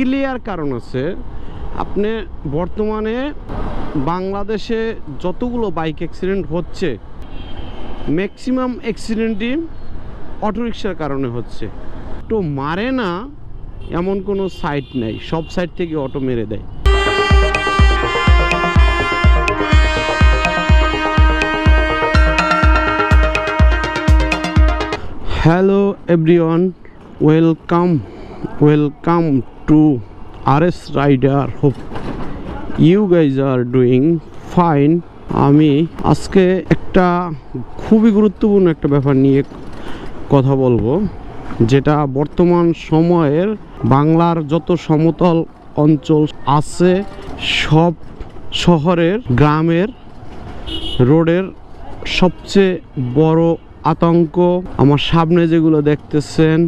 Clear কারণ আছে আপনি বর্তমানে বাংলাদেশে যতগুলো বাইক অ্যাক্সিডেন্ট হচ্ছে ম্যাক্সিমাম অ্যাক্সিডেন্টই অটোরিকশার কারণে হচ্ছে। তো মারে না, এমন কোনো সাইট নেই, সব সাইড থেকে অটো মেরে দেয়। Hello everyone welcome welcome R S rider hope you guys are doing fine আমি আজকে একটা খুবই গুরুত্বপূর্ণ একটা ব্যাপার নিয়ে কথা বলব, যেটা বর্তমান সময়ের বাংলার যত সমতল অঞ্চল আছে, সব শহরের, গ্রামের রোডের সবচেয়ে বড় আতঙ্ক। আমার সামনে যেগুলো দেখতেছেন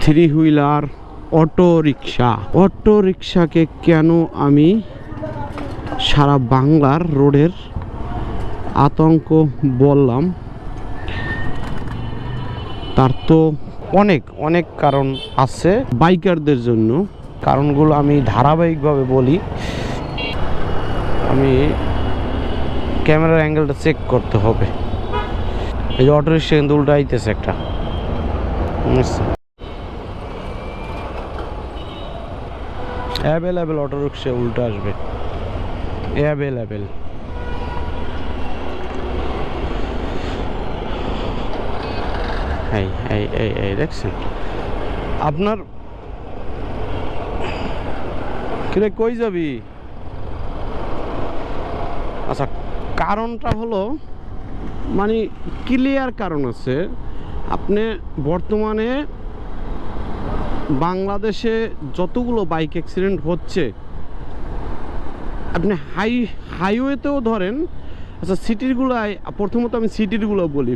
three wheeler auto rickshaw auto রিক্সাকে কেন আমি সারা বাংলার রোডের আতঙ্ক বললাম? তার তো অনেক অনেক কারণ আছে বাইকারদের জন্য। কারণগুলো আমি ধারাবাহিকভাবে বলি। আমি ক্যামেরার অ্যাঙ্গেলটা চেক করতে হবে। এই যে অটো রিক্সা কিন্তু উল্টা আইতেছে একটা অ্যাভেলেবেল অটো রিক্সা উল্টো আসবে। অ্যাভেলেবেল এই এই এই এই, দেখছেন? আপনার কিরে, কই যাবি? আচ্ছা কারণটা হলো মানে ক্লিয়ার কারণ আছে। আপনি বর্তমানে বাংলাদেশে যতগুলো বাইক অ্যাক্সিডেন্ট হচ্ছে, আপনি হাই হাইওয়েতেও ধরেন আচ্ছা সিটিরগুলোয় প্রথমত আমি সিটিরগুলো বলি।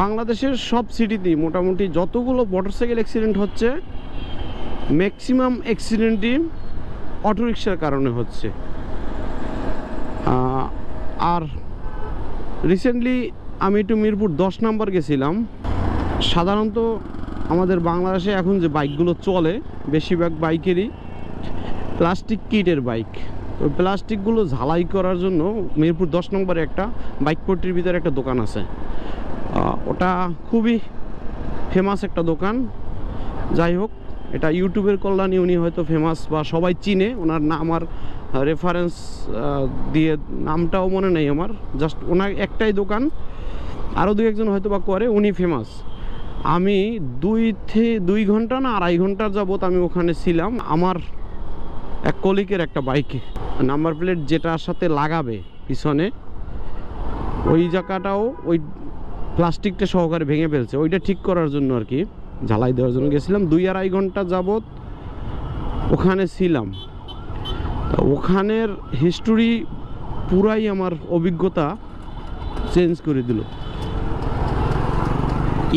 বাংলাদেশের সব সিটিতেই মোটামুটি যতগুলো মোটরসাইকেল অ্যাক্সিডেন্ট হচ্ছে ম্যাক্সিমাম অ্যাক্সিডেন্টই অটোরিকশার কারণে হচ্ছে। আর রিসেন্টলি আমি একটু মিরপুর দশ নম্বর গেছিলাম। সাধারণত আমাদের বাংলাদেশে এখন যে বাইকগুলো চলে, বেশিরভাগ বাইকেরই প্লাস্টিক কিটের বাইক। তো প্লাস্টিকগুলো ঝালাই করার জন্য মিরপুর দশ নম্বরে একটা বাইক পট্টির ভিতরে একটা দোকান আছে। ওটা খুবই ফেমাস একটা দোকান। যাই হোক, এটা ইউটিউবের কল্যাণে উনি হয়তো ফেমাস বা সবাই চিনে, ওনার নাম আর রেফারেন্স দিয়ে নামটাও মনে নেই আমার। জাস্ট ওনার একটাই দোকান আরও দু একজন হয়তো বা করে, উনি ফেমাস আমি দুই থে, দুই ঘণ্টা না আড়াই ঘণ্টার যাবত আমি ওখানে ছিলাম। আমার এক কলিকের একটা বাইকে। নাম্বার প্লেট যেটার সাথে লাগাবে পিছনে, ওই জায়গাটাও ওই প্লাস্টিকটা সহকারে ভেঙে ফেলছে। ওইটা ঠিক করার জন্য আর কি ঝালাই দেওয়ার জন্য গেছিলাম। দুই আড়াই ঘণ্টা যাবত ওখানে ছিলাম। ওখানের হিস্টোরি পুরাই আমার অভিজ্ঞতা চেঞ্জ করে দিল।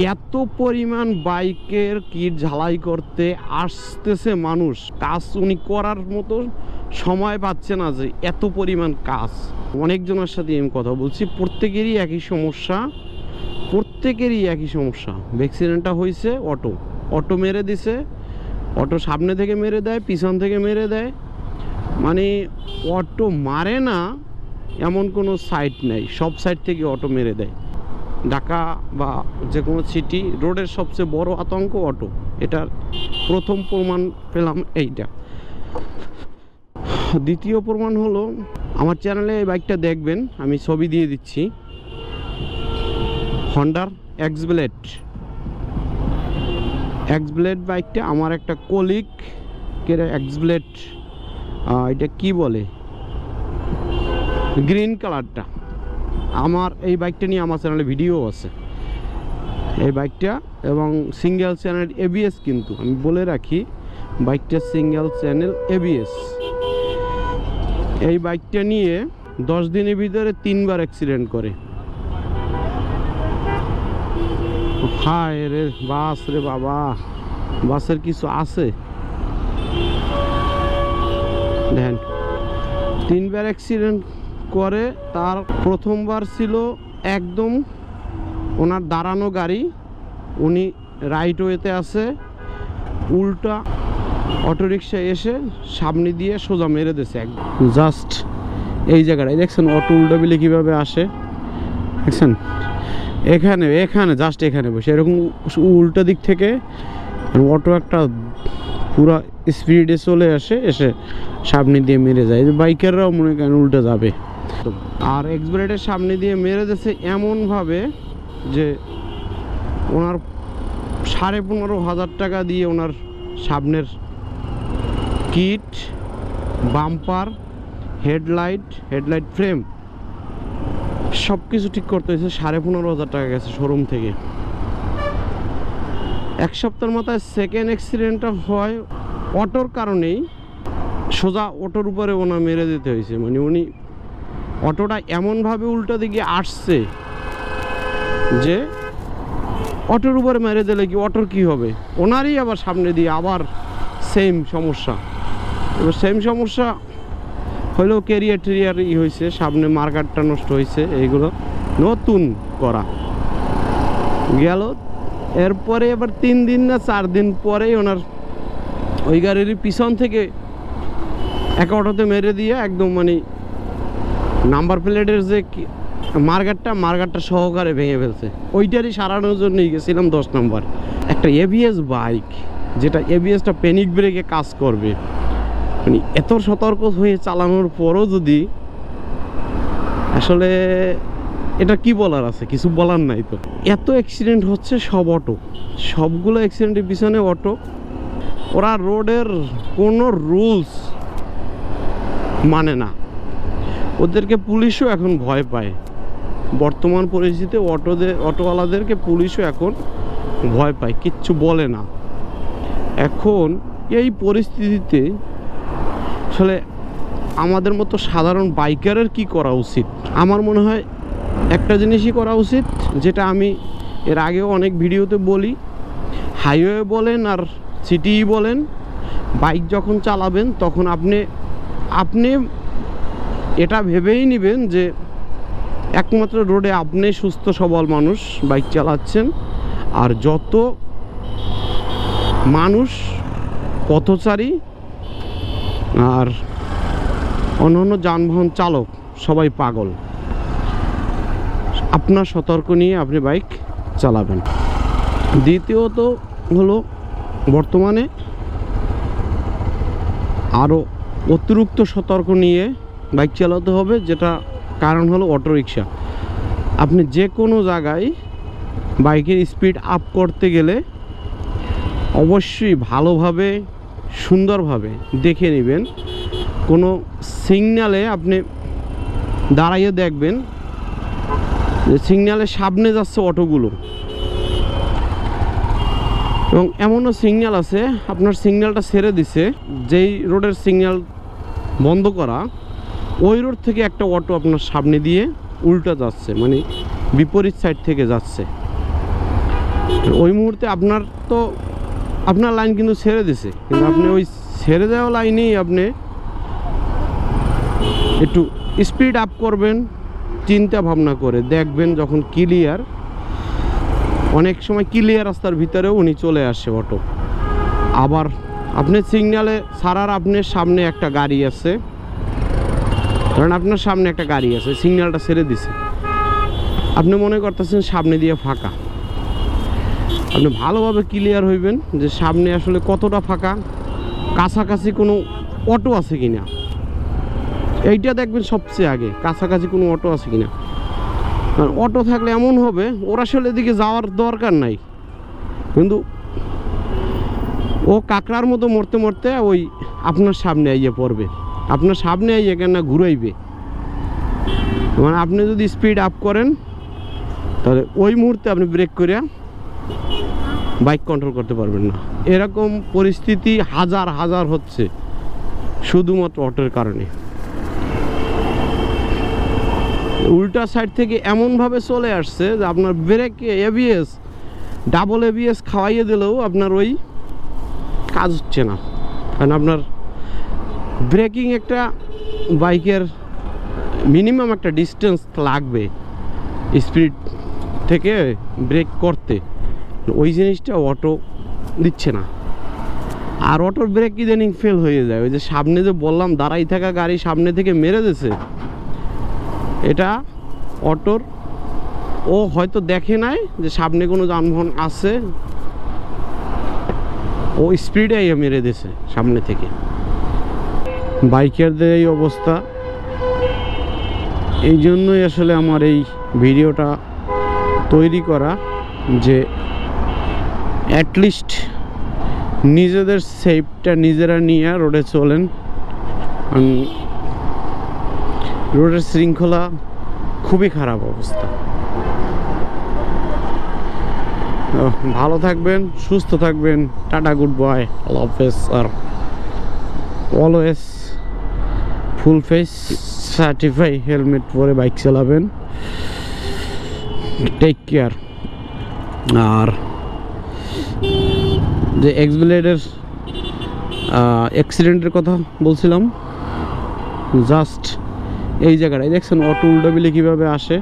এত পরিমাণ বাইকের কিট ঝালাই করতে আসতেছে মানুষ? কাজ উনি করার মতো সময় পাচ্ছে না যে এত পরিমাণ কাজ। অনেকজনের সাথে আমি কথা বলছি, প্রত্যেকেরই একই সমস্যা, প্রত্যেকেরই একই সমস্যা। অ্যাক্সিডেন্টটা হয়েছে অটো অটো মেরে দিছে অটো সামনে থেকে মেরে দেয়, পিছন থেকে মেরে দেয়। মানে অটো মারে না, এমন কোনো সাইট নেই। সব সাইড থেকে অটো মেরে দেয়। ঢাকা বা যে কোনো সিটি রোডের সবচেয়ে বড় আতঙ্ক অটো এটার প্রথম প্রমাণ পেলাম এইটা। দ্বিতীয় প্রমাণ হলো, আমার চ্যানেলে এই বাইকটা দেখবেন, আমি ছবি দিয়ে দিচ্ছি। হন্ডার এক্স ব্লেড এক্স ব্লেড বাইকটা আমার একটা কলিক কেরে এক্স ব্লেড এটা কি বলে? গ্রিন কালারটা আমার এই বাইকটা নিয়ে আমার চ্যানেলে ভিডিও আছে। এই বাইকটা এবং সিঙ্গেল চ্যানেল এবিএস কিন্তু, আমি বলে রাখি, বাইকটা সিঙ্গেল চ্যানেল এবিএস এই বাইকটা নিয়ে দশ দিনের ভিতরে তিনবার অ্যাক্সিডেন্ট করে। হায় রে, বাস রে বাবা, বাসের কিছু আছে? দেখেন তিনবার অ্যাক্সিডেন্ট করে, তার প্রথমবার ছিল একদম ওনার দাঁড়ানো গাড়ি। উনি রাইট ওয়েতে আছে। উল্টা অটোরিকশা এসে সামনে দিয়ে সোজা মেরে দিয়েছে জাস্ট এই জায়গাটায়। দেখছেন, অটো উল্টো বিলে কীভাবে আসে? দেখছেন? এখানে এখানে জাস্ট এখানে বসে। এরকম উল্টো দিক থেকে অটো একটা পুরা স্পিডে চলে আসে, এসে সামনে দিয়ে মেরে যায়। বাইকাররাও মনে করেন উল্টে যাবে। আর এক্সব্রেডের সামনে দিয়ে মেরে দিয়েছে এমনভাবে যে ওনার সাড়ে পনেরো হাজার টাকা দিয়ে ওনার সামনের kit, bumper, headlight headlight frame সব কিছু ঠিক করতে হয়েছে, সাড়ে পনেরো হাজার টাকা গেছে শোরুম থেকে। এক সপ্তাহের মাথায় সেকেন্ড অ্যাক্সিডেন্টটা হয় অটোর কারণেই সোজা অটোর উপরে ওনা মেরে দিতে হয়েছে। মানে উনি অটোটা এমনভাবে উল্টো দিকে আসছে যে অটোর উপরে মেরে দিলে কি অটোর কি হবে? ওনারই আবার সামনে দিয়ে আবার সেম সমস্যা। এবার সেম সমস্যা হলেও কেরিয়ার টেরিয়ার ই হয়েছে সামনে মার্কারটা নষ্ট হয়েছে এইগুলো নতুন করা। গেল, এরপরে এবার তিন দিন না চার দিন পরেই ওনার ওই গাড়ির পিছন থেকে এক অটোতে মেরে দিয়ে একদম মানে নাম্বার প্লেটের যে মার্গারটা মার্গারটা সহকারে ভেঙে ফেলছে। ওইটারই সারানোর জন্যই গেছিলাম দশ নম্বর। একটা এবিএস বাইক যেটা এবিএসটা প্যানিক ব্রেকে কাজ করবে। মানে এত সতর্ক হয়ে চালানোর পরও যদি আসলে এটা কি বলার আছে? কিছু বলার নাই তো। এত অ্যাক্সিডেন্ট হচ্ছে সব অটো সবগুলো অ্যাক্সিডেন্টের পিছনে অটো ওরা রোডের কোনো রুলস মানে না। ওদেরকে পুলিশও এখন ভয় পায়। বর্তমান পরিস্থিতিতে অটোদের, অটোওয়ালাদেরকে পুলিশও এখন ভয় পায়, কিচ্ছু বলে না। এখন এই পরিস্থিতিতে আসলে আমাদের মতো সাধারণ বাইকারের কি করা উচিত? আমার মনে হয় একটা জিনিসই করা উচিত, যেটা আমি এর আগেও অনেক ভিডিওতে বলি। হাইওয়ে বলেন আর সিটি বলেন, বাইক যখন চালাবেন তখন আপনি আপনি এটা ভেবেই নেবেন যে একমাত্র রোডে আপনি সুস্থ, সবল মানুষ, বাইক চালাচ্ছেন। আর যত মানুষ, পথচারী আর অন্য অন্য যানবাহন চালক, সবাই পাগল। আপনার সতর্ক নিয়ে আপনি বাইক চালাবেন। দ্বিতীয়ত হলো বর্তমানে আরও অতিরিক্ত সতর্ক নিয়ে বাইক চালাতে হবে, যেটা কারণ হলো অটোরিকশা। আপনি যে কোনো জায়গায় বাইকের স্পিড আপ করতে গেলে অবশ্যই ভালোভাবে, সুন্দরভাবে দেখে নেবেন। কোনো সিগনালে আপনি দাঁড়াইয়ে দেখবেন যে সিগনালের সামনে যাচ্ছে অটোগুলো। এবং এমনও সিগন্যাল আছে, আপনার সিগন্যালটা ছেড়ে দিছে, যেই রোডের সিগন্যাল বন্ধ করা ওই রোড থেকে একটা অটো আপনার সামনে দিয়ে উল্টা যাচ্ছে মানে বিপরীত সাইড থেকে যাচ্ছে। ওই মুহূর্তে আপনার তো আপনার লাইন কিন্তু ছেড়ে দিছে কিন্তু আপনি ওই ছেড়ে দেওয়া লাইনেই আপনি একটু স্পিড আপ করবেন চিন্তা ভাবনা করে দেখবেন যখন ক্লিয়ার অনেক সময় ক্লিয়ার রাস্তার ভিতরেও উনি চলে আসে অটো। আবার আপনি সিগনালে সারার আপনার সামনে একটা গাড়ি আছে। কারণ আপনার সামনে একটা গাড়ি আছে, সিগন্যালটা ছেড়ে দিছে। আপনি মনে করতেছেন সামনে দিয়ে ফাঁকা। আপনি ভালোভাবে ক্লিয়ার হইবেন যে সামনে আসলে কতটা ফাঁকা, কাছাকাছি কোনো অটো আছে কিনা। এইটা দেখবেন সবচেয়ে আগে, কাছাকাছি কোনো অটো আছে কিনা। অটো থাকলে এমন হবে, ওর আসলে এদিকে যাওয়ার দরকার নাই। কিন্তু ও কাকড়ার মতো মরতে মরতে ওই আপনার সামনে আইয়ে পড়বে। আপনার সামনে আইয়ে কেন ঘুরাইবে। মানে আপনি যদি স্পিড আপ করেন, তাহলে ওই মুহূর্তে আপনি ব্রেক করে বাইক কন্ট্রোল করতে পারবেন না। এরকম পরিস্থিতি হাজার হাজার হচ্ছে, শুধুমাত্র অটোর কারণে। উল্টা সাইড থেকে এমনভাবে চলে আসছে যে আপনার ব্রেকে এবিএস ডাবল এবিএস খাওয়াইয়ে দিলেও আপনার ওই কাজ হচ্ছে না। কারণ আপনার ব্রেকিং একটা বাইকের মিনিমাম একটা ডিস্টেন্স লাগবে স্পিড থেকে ব্রেক করতে। ওই জিনিসটা অটো দিচ্ছে না। আর অটোর ব্রেক ইদানিং ফেল হয়ে যায়। ওই যে সামনে যে বললাম, দাঁড়াই থাকা গাড়ি সামনে থেকে মেরে দিছে, এটা অটোর, ও হয়তো দেখে নাই যে সামনে কোনো যানবাহন আছে, ও স্পিডে মেরে দিছে সামনে থেকে। বাইকারদের এই অবস্থা। এই জন্যই আসলে আমার এই ভিডিওটা তৈরি করা যে অ্যাটলিস্ট নিজেদের সেফটা নিজেরা নিয়ে রোডে চলেন। রোডের শৃঙ্খলা খুবই খারাপ অবস্থা। ভালো থাকবেন, সুস্থ থাকবেন, টাটা, গুড বাই, আল্লাহ হাফেজ, আর always full face certify helmet পরে বাইক চালাবেন। টেক কেয়ার আর যে এক্সবিলেডের অ্যাক্সিডেন্টের কথা বলছিলাম জাস্ট এই জায়গাটায় দেখছেন অটো উল্টাবিলে কীভাবে আসে।